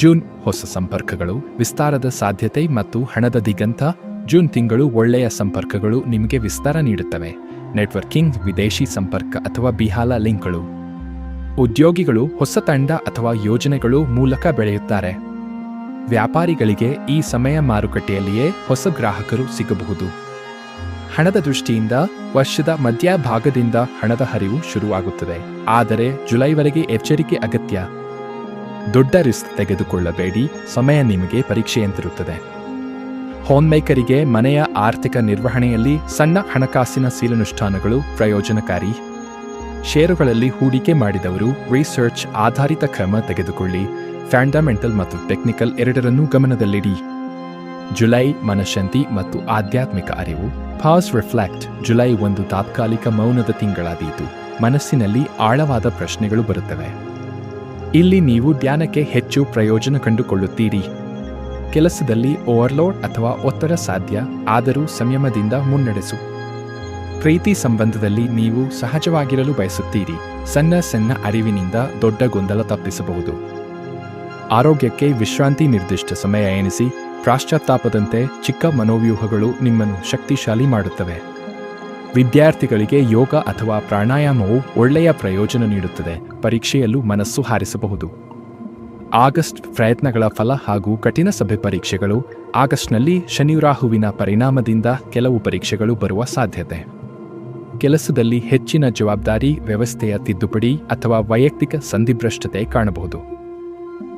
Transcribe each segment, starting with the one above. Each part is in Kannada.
ಜೂನ್ ಹೊಸ ಸಂಪರ್ಕಗಳು, ವಿಸ್ತಾರದ ಸಾಧ್ಯತೆ ಮತ್ತು ಹಣದ ದಿಗಂತ, ಜೂನ್ ತಿಂಗಳು ಒಳ್ಳೆಯ ಸಂಪರ್ಕಗಳು ನಿಮಗೆ ವಿಸ್ತಾರ ನೀಡುತ್ತವೆ. ನೆಟ್ವರ್ಕಿಂಗ್, ವಿದೇಶಿ ಸಂಪರ್ಕ ಅಥವಾ ಬಿಹಾಲ ಲಿಂಕ್ಗಳು. ಉದ್ಯೋಗಿಗಳು ಹೊಸ ತಂಡ ಅಥವಾ ಯೋಜನೆಗಳು ಮೂಲಕ ಬೆಳೆಯುತ್ತಾರೆ. ವ್ಯಾಪಾರಿಗಳಿಗೆ ಈ ಸಮಯ ಮಾರುಕಟ್ಟೆಯಲ್ಲಿಯೇ ಹೊಸ ಗ್ರಾಹಕರು ಸಿಗಬಹುದು. ಹಣದ ದೃಷ್ಟಿಯಿಂದ ವರ್ಷದ ಮಧ್ಯಭಾಗದಿಂದ ಹಣದ ಹರಿವು ಶುರುವಾಗುತ್ತದೆ. ಆದರೆ ಜುಲೈವರೆಗೆ ಎಚ್ಚರಿಕೆ ಅಗತ್ಯ. ದೊಡ್ಡ ರಿಸ್ಕ್ ತೆಗೆದುಕೊಳ್ಳಬೇಡಿ, ಸಮಯ ನಿಮಗೆ ಪರೀಕ್ಷೆಯಂತಿರುತ್ತದೆ. ಹೋಮ್ಮೇಕರಿಗೆ ಮನೆಯ ಆರ್ಥಿಕ ನಿರ್ವಹಣೆಯಲ್ಲಿ ಸಣ್ಣ ಹಣಕಾಸಿನ ಸೀಲನುಷ್ಠಾನಗಳು ಪ್ರಯೋಜನಕಾರಿ. ಷೇರುಗಳಲ್ಲಿ ಹೂಡಿಕೆ ಮಾಡಿದವರು ರಿಸರ್ಚ್ ಆಧಾರಿತ ಕ್ರಮ ತೆಗೆದುಕೊಳ್ಳಿ. ಫ್ಯಾಂಡಮೆಂಟಲ್ ಮತ್ತು ಟೆಕ್ನಿಕಲ್ ಎರಡರನ್ನೂ ಗಮನದಲ್ಲಿಡಿ. ಜುಲೈ ಮನಶಾಂತಿ ಮತ್ತು ಆಧ್ಯಾತ್ಮಿಕ ಅರಿವು. ಫಾಸ್ ರಿಫ್ಲೆಕ್ಟ್. ಜುಲೈ ಒಂದು ತಾತ್ಕಾಲಿಕ ಮೌನದ ತಿಂಗಳಾದೀತು. ಮನಸ್ಸಿನಲ್ಲಿ ಆಳವಾದ ಪ್ರಶ್ನೆಗಳು ಬರುತ್ತವೆ. ಇಲ್ಲಿ ನೀವು ಧ್ಯಾನಕ್ಕೆ ಹೆಚ್ಚು ಪ್ರಯೋಜನ ಕಂಡುಕೊಳ್ಳುತ್ತೀರಿ. ಕೆಲಸದಲ್ಲಿ ಓವರ್ಲೋಡ್ ಅಥವಾ ಒತ್ತಡ ಸಾಧ್ಯ, ಆದರೂ ಸಂಯಮದಿಂದ ಮುನ್ನಡೆಸು. ಪ್ರೀತಿ ಸಂಬಂಧದಲ್ಲಿ ನೀವು ಸಹಜವಾಗಿರಲು ಬಯಸುತ್ತೀರಿ. ಸಣ್ಣ ಸಣ್ಣ ಅರಿವಿನಿಂದ ದೊಡ್ಡ ಗೊಂದಲ ತಪ್ಪಿಸಬಹುದು. ಆರೋಗ್ಯಕ್ಕೆ ವಿಶ್ರಾಂತಿ ನಿರ್ದಿಷ್ಟ ಸಮಯ ಎನಿಸಿ ಪಾಶ್ಚಾತ್ತಾಪದಂತೆ ಚಿಕ್ಕ ಮನೋವ್ಯೂಹಗಳು ನಿಮ್ಮನ್ನು ಶಕ್ತಿಶಾಲಿ ಮಾಡುತ್ತವೆ. ವಿದ್ಯಾರ್ಥಿಗಳಿಗೆ ಯೋಗ ಅಥವಾ ಪ್ರಾಣಾಯಾಮವು ಒಳ್ಳೆಯ ಪ್ರಯೋಜನ ನೀಡುತ್ತದೆ, ಪರೀಕ್ಷೆಯಲ್ಲೂ ಮನಸ್ಸು ಹಾರಿಸಬಹುದು. ಆಗಸ್ಟ್ ಪ್ರಯತ್ನಗಳ ಫಲ ಹಾಗೂ ಕಠಿಣ ಸಭೆ ಪರೀಕ್ಷೆಗಳು, ಆಗಸ್ಟ್ನಲ್ಲಿ ಶನಿರಾಹುವಿನ ಪರಿಣಾಮದಿಂದ ಕೆಲವು ಪರೀಕ್ಷೆಗಳು ಬರುವ ಸಾಧ್ಯತೆ. ಕೆಲಸದಲ್ಲಿ ಹೆಚ್ಚಿನ ಜವಾಬ್ದಾರಿ, ವ್ಯವಸ್ಥೆಯ ತಿದ್ದುಪಡಿ ಅಥವಾ ವೈಯಕ್ತಿಕ ಸಂಧಿಭ್ರಷ್ಟತೆ ಕಾಣಬಹುದು.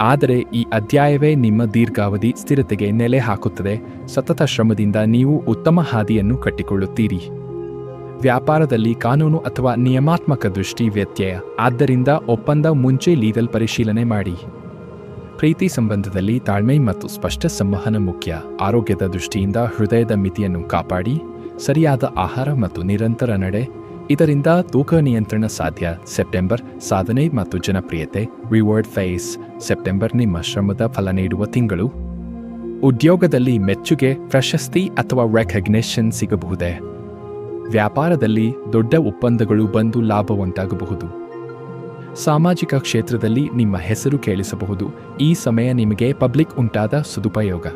ಆದರೆ ಈ ಅಧ್ಯಾಯವೇ ನಿಮ್ಮ ದೀರ್ಘಾವಧಿ ಸ್ಥಿರತೆಗೆ ನೆಲೆ ಹಾಕುತ್ತದೆ, ಸತತ ಶ್ರಮದಿಂದ ನೀವು ಉತ್ತಮ ಹಾದಿಯನ್ನು ಕಟ್ಟಿಕೊಳ್ಳುತ್ತೀರಿ. ವ್ಯಾಪಾರದಲ್ಲಿ ಕಾನೂನು ಅಥವಾ ನಿಯಮಾತ್ಮಕ ದೃಷ್ಟಿ ವ್ಯತ್ಯಯ. ಆದ್ದರಿಂದ ಒಪ್ಪಂದ ಮುಂಚೆ ಲೀಗಲ್ ಪರಿಶೀಲನೆ ಮಾಡಿ. ಪ್ರೀತಿ ಸಂಬಂಧದಲ್ಲಿ ತಾಳ್ಮೆ ಮತ್ತು ಸ್ಪಷ್ಟ ಸಂವಹನ ಮುಖ್ಯ. ಆರೋಗ್ಯದ ದೃಷ್ಟಿಯಿಂದ ಹೃದಯದ ಮಿತಿಯನ್ನು ಕಾಪಾಡಿ. ಸರಿಯಾದ ಆಹಾರ ಮತ್ತು ನಿರಂತರ ನಡೆ. ಇದರಿಂದ ತೂಕ ನಿಯಂತ್ರಣ ಸಾಧ್ಯ. ಸೆಪ್ಟೆಂಬರ್ ಸಾಧನೆ ಮತ್ತು ಜನಪ್ರಿಯತೆ. ರಿವರ್ಡ್ ಫೇಸ್. ಸೆಪ್ಟೆಂಬರ್ ನಿಮ್ಮ ಶ್ರಮದ ಫಲ ನೀಡುವ ತಿಂಗಳು. ಉದ್ಯೋಗದಲ್ಲಿ ಮೆಚ್ಚುಗೆ, ಪ್ರಶಸ್ತಿ ಅಥವಾ ರೆಕಗ್ನೇಷನ್ ಸಿಗಬಹುದೇ? ವ್ಯಾಪಾರದಲ್ಲಿ ದೊಡ್ಡ ಒಪ್ಪಂದಗಳು ಬಂದು ಲಾಭವಂತಾಗಬಹುದು. ಸಾಮಾಜಿಕ ಕ್ಷೇತ್ರದಲ್ಲಿ ನಿಮ್ಮ ಹೆಸರು ಕೇಳಿಸಬಹುದು. ಈ ಸಮಯ ನಿಮಗೆ ಪಬ್ಲಿಕ್ ಉಂಟಾದ ಸದುಪಯೋಗ.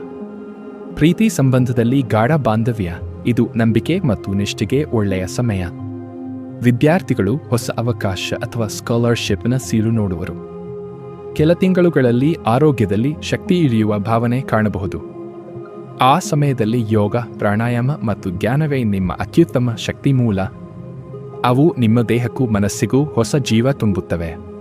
ಪ್ರೀತಿ ಸಂಬಂಧದಲ್ಲಿ ಗಾಢ ಬಾಂಧವ್ಯ. ಇದು ನಂಬಿಕೆ ಮತ್ತು ನಿಷ್ಠೆಗೆ ಒಳ್ಳೆಯ ಸಮಯ. ವಿದ್ಯಾರ್ಥಿಗಳು ಹೊಸ ಅವಕಾಶ ಅಥವಾ ಸ್ಕಾಲರ್ಶಿಪ್ನ ಸೀರು ನೋಡುವರು. ಕೆಲ ತಿಂಗಳುಗಳಲ್ಲಿ ಆರೋಗ್ಯದಲ್ಲಿ ಶಕ್ತಿ ಇಳಿಯುವ ಭಾವನೆ ಕಾಣಬಹುದು. ಆ ಸಮಯದಲ್ಲಿ ಯೋಗ, ಪ್ರಾಣಾಯಾಮ ಮತ್ತು ಜ್ಞಾನವೇ ನಿಮ್ಮ ಅತ್ಯುತ್ತಮ ಶಕ್ತಿ ಮೂಲ ಅವು ನಿಮ್ಮ ದೇಹಕ್ಕೂ ಮನಸ್ಸಿಗೂ ಹೊಸ ಜೀವ ತುಂಬುತ್ತವೆ.